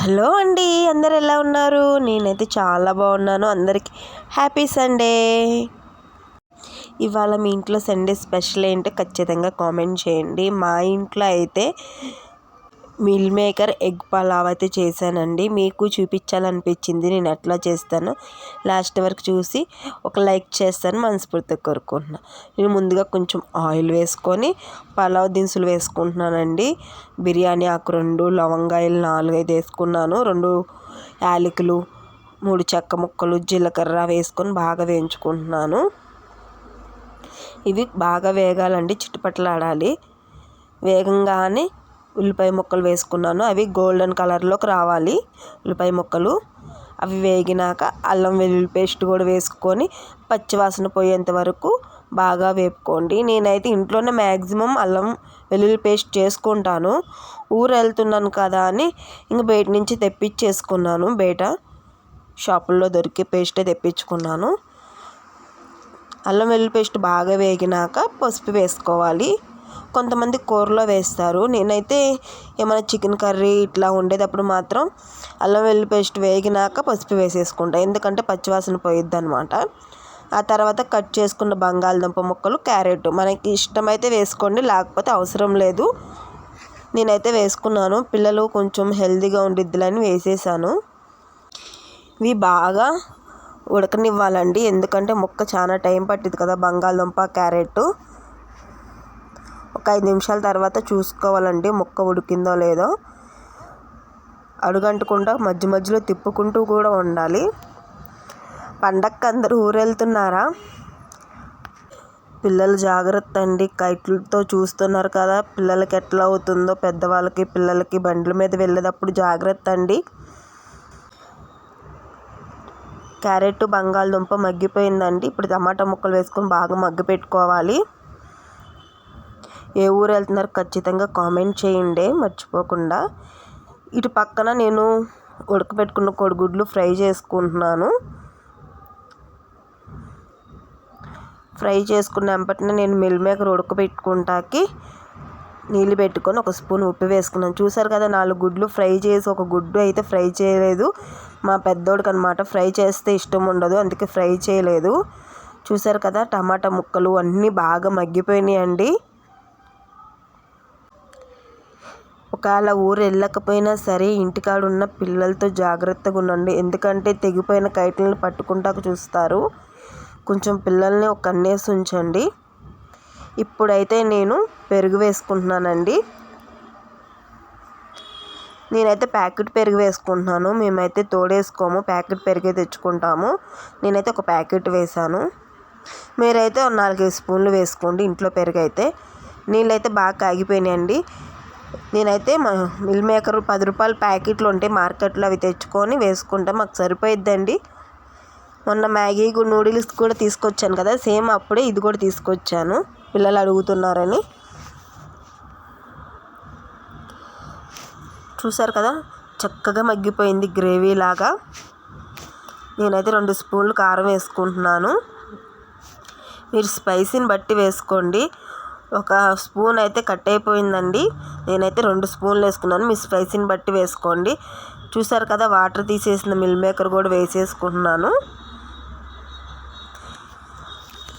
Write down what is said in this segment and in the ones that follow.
Hello అండి అందరు ఎలా ఉన్నారు? నేనైతే చాలా బాగున్నాను. అందరికీ హ్యాపీ సండే. ఇవాళ మీ ఇంట్లో సండే స్పెషల్ ఏంటో ఖచ్చితంగా కామెంట్ చేయండి. మా ఇంట్లో అయితే మిల్ మేకర్ ఎగ్ పలావ్ అయితే చేశానండి. మీకు చూపించాలనిపించింది నేను ఎట్లా చేస్తాను లాస్ట్ వరకు చూసి ఒక లైక్ చేస్తాను మనస్ఫూర్తిగా కోరుకుంటున్నాను నేను ముందుగా కొంచెం ఆయిల్ వేసుకొని పలావ్ దినుసులు వేసుకుంటున్నానండి. బిర్యానీ ఆకు రెండు లవంగాయలు నాలుగైదు వేసుకున్నాను. రెండు యాలకులు మూడు చెక్క ముక్కలు జీలకర్ర వేసుకొని బాగా వేయించుకుంటున్నాను. ఇవి బాగా వేగాలండి చుట్టుపట్లాడాలి వేగంగానే ఉల్లిపాయ ముక్కలు వేసుకున్నాను. అవి గోల్డెన్ కలర్లోకి రావాలి ఉల్లిపాయ ముక్కలు. అవి వేగినాక అల్లం వెల్లుల్లి పేస్ట్ కూడా వేసుకొని పచ్చివాసన పోయేంత వరకు బాగా వేపుకోండి. నేనైతే ఇంట్లోనే మ్యాక్సిమం అల్లం వెల్లుల్లి పేస్ట్ చేసుకుంటాను. ఊరు వెళ్తున్నాను కదా అని ఇంక బయట నుంచి తెప్పించేసుకున్నాను. బయట షాపుల్లో దొరికే పేస్టే తెప్పించుకున్నాను. అల్లం వెల్లుల్లి పేస్ట్ బాగా వేగినాక పసుపు వేసుకోవాలి. కొంతమంది కూరలో వేస్తారు. నేనైతే ఏమైనా చికెన్ కర్రీ ఇట్లా వండేటప్పుడు మాత్రం అల్లం వెల్లుల్లి పేస్ట్ వేగినాక పసుపు వేసేసుకుంటాను ఎందుకంటే పచ్చివాసన పోయిద్ది అనమాట ఆ తర్వాత కట్ చేసుకున్న బంగాళదుంప ముక్కలు క్యారెట్ మనకి ఇష్టమైతే వేసుకోండి లేకపోతే అవసరం లేదు. నేనైతే వేసుకున్నాను. పిల్లలు కొంచెం హెల్తీగా ఉండిద్దిలని వేసేసాను. ఇవి బాగా ఉడకనివ్వాలండి. ఎందుకంటే ముక్క చాలా టైం పట్టింది కదా బంగాళదుంప క్యారెట్. ఒక ఐదు నిమిషాల తర్వాత చూసుకోవాలండి ముక్క ఉడికిందో లేదో. అడుగంటకుండా మధ్య మధ్యలో తిప్పుకుంటూ కూడా ఉండాలి. పండక్కి అందరూ ఊరెళ్తున్నారా? పిల్లలు జాగ్రత్త అండి. కైట్లతో చూస్తున్నారు కదా పిల్లలకి ఎట్లా అవుతుందో పెద్దవాళ్ళకి పిల్లలకి బండ్ల మీద వెళ్ళేటప్పుడు జాగ్రత్త అండి. క్యారెట్ బంగాళదుంప మగ్గిపోయిందండి. ఇప్పుడు టమాటా ముక్కలు వేసుకొని బాగా మగ్గి పెట్టుకోవాలి ఏ ఊరు వెళ్తున్నారు ఖచ్చితంగా కామెంట్ చేయండి మర్చిపోకుండా. ఇటు పక్కన నేను ఉడకబెట్టుకున్న కోడిగుడ్లు ఫ్రై చేసుకుంటున్నాను. ఫ్రై చేసుకున్న వెంపటనే నేను మిల్ మేకర్ ఉడకబెట్టుకుంటాకి నీళ్ళు పెట్టుకొని ఒక స్పూన్ ఉప్పు వేసుకున్నాను. చూసారు కదా నాలుగు గుడ్లు ఫ్రై చేసి ఒక గుడ్డు అయితే ఫ్రై చేయలేదు. మా పెద్దోడికి అనమాట ఫ్రై చేస్తే ఇష్టం ఉండదు అందుకే ఫ్రై చేయలేదు. చూసారు కదా టమాటా ముక్కలు అన్నీ బాగా మగ్గిపోయినాయండి. ఒకవేళ ఊరు వెళ్ళకపోయినా సరే ఇంటికాడ ఉన్న పిల్లలతో జాగ్రత్తగా ఉండండి. ఎందుకంటే తెగిపోయిన కైట్లను పట్టుకుంటాక చూస్తారు. కొంచెం పిల్లల్ని ఒక కన్నేసి ఉంచండి. ఇప్పుడైతే నేను పెరుగు వేసుకుంటున్నానండి. నేనైతే ప్యాకెట్ పెరుగు వేసుకుంటున్నాను. మేమైతే తోడేసుకోము. ప్యాకెట్ పెరిగే తెచ్చుకుంటాము. నేనైతే ఒక ప్యాకెట్ వేసాను మీరైతే నాలుగైదు స్పూన్లు వేసుకోండి ఇంట్లో పెరుగు అయితే నీళ్ళైతే బాగా కాగిపోయినాయండి. నేనైతే మా మిల్ మేకర్ పది రూపాయల ప్యాకెట్లు ఉంటే మార్కెట్లో అవి తెచ్చుకొని వేసుకుంటే మాకు సరిపోయిద్దండి. మొన్న మ్యాగీ నూడిల్స్ కూడా తీసుకొచ్చాను కదా సేమ్ అప్పుడే ఇది కూడా తీసుకొచ్చాను. పిల్లలు అడుగుతున్నారని. చూసారు కదా చక్కగా మగ్గిపోయింది గ్రేవీ లాగా. నేనైతే రెండు స్పూన్లు కారం వేసుకుంటున్నాను. మీరు స్పైసీని బట్టి వేసుకోండి. ఒక స్పూన్ అయితే కట్ అయిపోయిందండి. నేనైతే రెండు స్పూన్లు వేసుకున్నాను. మీ స్పైసీని బట్టి వేసుకోండి. చూసారు కదా వాటర్ తీసేసిన మిల్ మేకర్ కూడా వేసేసుకుంటున్నాను.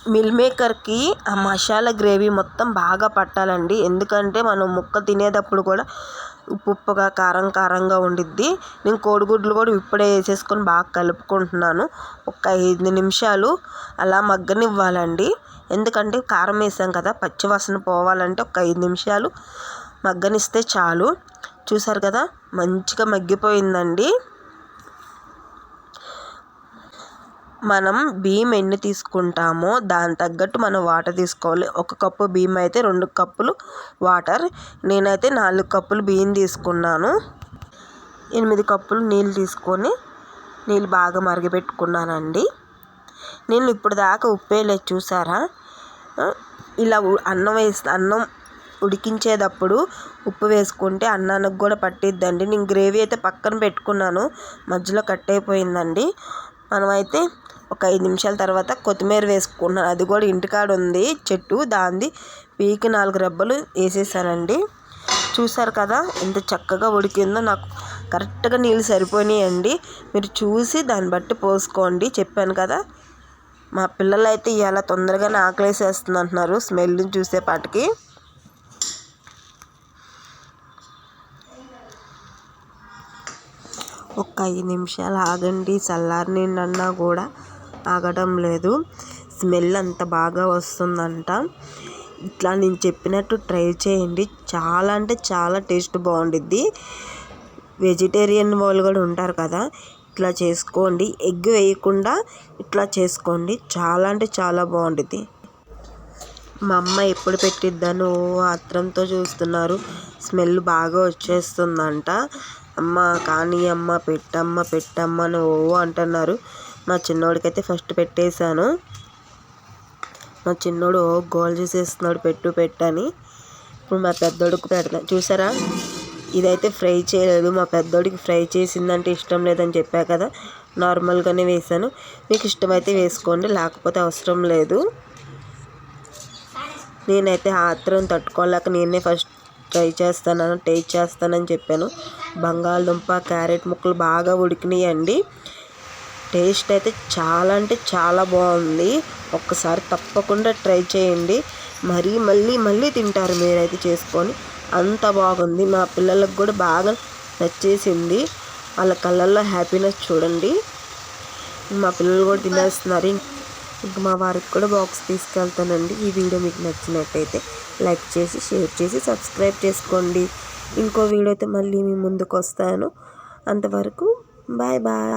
మిల్ మేకర్కి ఆ మసాలా గ్రేవీ మొత్తం బాగా పట్టాలండి. ఎందుకంటే మనం ముక్క తినేటప్పుడు కూడా ఉప్పు ఉప్పుగా కారం కారంగా ఉండిద్ది. నేను కోడిగుడ్లు కూడా ఇప్పుడే వేసేసుకొని బాగా కలుపుకుంటున్నాను. ఒక ఐదు నిమిషాలు అలా మగ్గనివ్వాలండి. ఎందుకంటే కారం వేసాం కదా పచ్చివాసన పోవాలంటే ఒక ఐదు నిమిషాలు మగ్గనిస్తే చాలు. చూసారు కదా మంచిగా మగ్గిపోయిందండి. మనం బియ్యం ఎన్ని తీసుకుంటామో దాని తగ్గట్టు మనం వాటర్ తీసుకోవాలి. ఒక కప్పు బియ్యం అయితే రెండు కప్పులు వాటర్. నేనైతే నాలుగు కప్పులు బియ్యం తీసుకున్నాను. ఎనిమిది కప్పులు నీళ్ళు తీసుకొని నీళ్ళు బాగా మరిగిపెట్టుకున్నానండి. నేను ఇప్పుడు దాకా ఉప్పే లేదు చూసారా? ఇలా అన్నం వేసి అన్నం ఉడికించేటప్పుడు ఉప్పు వేసుకుంటే అన్నానికి కూడా పట్టిద్దండి. నేను గ్రేవీ అయితే పక్కన పెట్టుకున్నాను. మధ్యలో కట్ అయిపోయిందండి. మనమైతే ఒక ఐదు నిమిషాల తర్వాత కొత్తిమీర వేసుకున్నాను. అది కూడా ఇంటికాడ ఉంది చెట్టు దాంది. పీకి నాలుగు రెబ్బలు వేసేసానండి. చూసారు కదా ఎంత చక్కగా ఉడికిందో. నాకు కరెక్ట్గా నీళ్ళు సరిపోయినాయండి. మీరు చూసి దాన్ని బట్టి పోసుకోండి. చెప్పాను కదా మా పిల్లలు అయితే ఇలా తొందరగానే ఆకలేసేస్తుంది అంటున్నారు స్మెల్ని చూసేపాటికి. ఒక్క ఐదు నిమిషాలు ఆగండి. చల్లారినిండన్నా కూడా ఆగడం లేదు. స్మెల్ అంత బాగా వస్తుందంట. ఇట్లా నేను చెప్పినట్టు ట్రై చేయండి. చాలా అంటే చాలా టేస్ట్ బాగుండిద్ది. వెజిటేరియన్ వాళ్ళు కూడా ఉంటారు కదా ఇట్లా చేసుకోండి. ఎగ్ వేయకుండా ఇట్లా చేసుకోండి. చాలా అంటే చాలా బాగుండిద్ది. మా అమ్మ ఎప్పుడు పెట్టిద్దాను ఆత్రంతో చూస్తున్నారు. స్మెల్ బాగా వచ్చేస్తుందంట. అమ్మ కానీ అమ్మ పెట్టమ్మ పెట్టమ్మ అని ఓ అంటున్నారు. మా చిన్నోడికైతే ఫస్ట్ పెట్టేశాను. మా చిన్నోడు ఓ గోల్ చేసేస్తున్నాడు పెట్టు పెట్టని. ఇప్పుడు మా పెద్దోడికి పెడతాను చూసారా? ఇదైతే ఫ్రై చేయలేదు. మా పెద్దోడికి ఫ్రై చేసిందంటే ఇష్టం లేదని చెప్పా కదా. నార్మల్గానే వేసాను మీకు ఇష్టమైతే వేసుకోండి లేకపోతే అవసరం లేదు. నేనైతే ఆత్రం తట్టుకోలేక నేనే ఫస్ట్ ట్రై చేస్తానని టేస్ట్ చేస్తానని చెప్పాను. బంగాళదుంప క్యారెట్ ముక్కలు బాగా ఉడికినాయండి. టేస్ట్ అయితే చాలా అంటే చాలా బాగుంది. ఒక్కసారి తప్పకుండా ట్రై చేయండి. మరీ మళ్ళీ మళ్ళీ తింటారు మీరైతే చేసుకొని. అంత బాగుంది. మా పిల్లలకు కూడా బాగా నచ్చేసింది. వాళ్ళ కళ్ళల్లో హ్యాపీనెస్ చూడండి. మా పిల్లలు కూడా తినేస్తున్నారు. ఇంకా మా వారికి కూడా బాక్స్ తీసుకెళ్తానండి. ఈ వీడియో మీకు నచ్చినట్టయితే లైక్ చేసి షేర్ చేసి సబ్స్క్రైబ్ చేసుకోండి. ఇంకో వీడియోతో మళ్ళీ మీ ముందుకు వస్తాను. అంతవరకు బాయ్ బాయ్